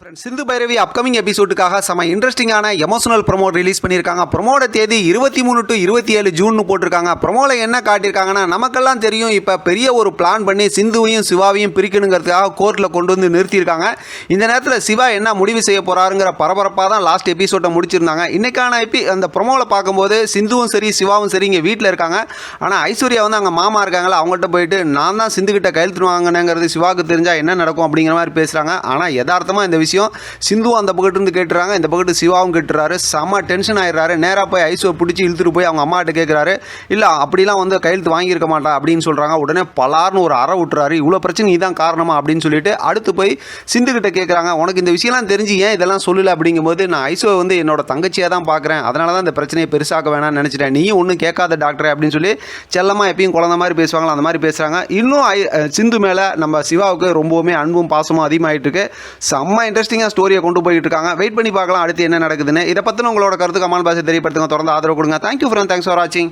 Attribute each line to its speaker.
Speaker 1: Friends Sindhu Bhairavi upcoming எபிசோடுக்காக செம இன்ட்ரெஸ்டிங்கான எமோஷனல் ப்ரொமோட் ரிலீஸ் பண்ணியிருக்காங்க. ப்ரொமோட தேதி இருபத்தி மூணு டு இருபத்தி ஏழு ஜூன் போட்டிருக்காங்க. ப்ரொமோவில் என்ன காட்டியிருக்காங்கன்னா நமக்கெல்லாம் தெரியும் இப்போ பெரிய ஒரு பிளான் பண்ணி சிந்துவையும் சிவாவையும் பிரிக்கணுங்கிறதுக்காக கோர்ட்டில் கொண்டு வந்து நிறுத்தியிருக்காங்க. இந்த நேரத்தில் சிவா என்ன முடிவு செய்ய போகிறாருங்கிற பரபரப்பாக தான் லாஸ்ட் எபிசோட்டை முடிச்சிருந்தாங்க. இன்றைக்கான எபி அந்த ப்ரொமோவில் பார்க்கும்போது சிந்துவும் சரி சிவாவும் சரி இங்கே வீட்டில் இருக்காங்க. ஆனால் ஐஸ்வர்யா வந்து அங்கே மாமா இருக்காங்களா அவங்கள்ட்ட போயிட்டு நான் தான் சிந்துக்கிட்ட கையெழுத்துவாங்கனுங்கிறது சிவாவுக்கு தெரிஞ்சால் என்ன நடக்கும்? அப்படிங்கிற மாதிரி பேசுகிறாங்க ஆனால் யதார்த்தமாக இந்த விஷயம் சிந்து அந்த பக்கத்துலேருந்து கேட்டுறாங்க. இந்த பக்கத்து சிவாவும் கேட்டுறாரு. செம்ம டென்ஷன் ஆயிடுறாரு. நேராக போய் ஐசுவை பிடிச்சி இழுத்துட்டு போய் அவங்க அம்மாட்ட கேட்குறாரு இல்லை அப்படிலாம் வந்து கையெழுத்து வாங்கியிருக்க மாட்டா அப்படின்னு சொல்கிறாங்க உடனே பலார்னு ஒரு அற விட்டுறாரு இவ்வளோ பிரச்சனை இதான் காரணமா? அப்படின்னு சொல்லிட்டு அடுத்து போய் சிந்து கிட்ட கேட்குறாங்க உனக்கு இந்த விஷயம்லாம் தெரிஞ்சு ஏன் இதெல்லாம் சொல்லல? அப்படிங்கும்போது நான் ஐசுவை வந்து என்னோட தங்கச்சியாக தான் பார்க்குறேன் அதனால தான் இந்த பிரச்சனையை பெருசாக்க வேணாம்னு நினச்சிட்டேன். நீயும் ஒன்றும் கேட்காத டாக்டர் அப்படின்னு சொல்லி செல்லமாக எப்பயும் குழந்த மாதிரி பேசுவாங்களா? அந்த மாதிரி பேசுகிறாங்க இன்னும் ஐ- சிந்து மேலே நம்ம சிவாவுக்கு ரொம்பவுமே அன்பும் பாசமும் அதிகமாகிட்டு இருக்கு. செம்ம இன்ட்ரெஸ்டிங்காக ஸ்டோரியை கொண்டு போயிட்டு இருக்காங்க. வெயிட் பண்ணி பார்க்கலாம் அடுத்து என்ன நடக்குதுன்னு. இதை பற்றின உங்களோட கருத்து கமால் பாசி தெரியப்படுத்துங்க. தொடர்ந்து ஆதரவு கொடுங்க. தேங்க்யூ ஃப்ரெண்ட் தேங்க்ஸ் ஃபார் வாட்சிங்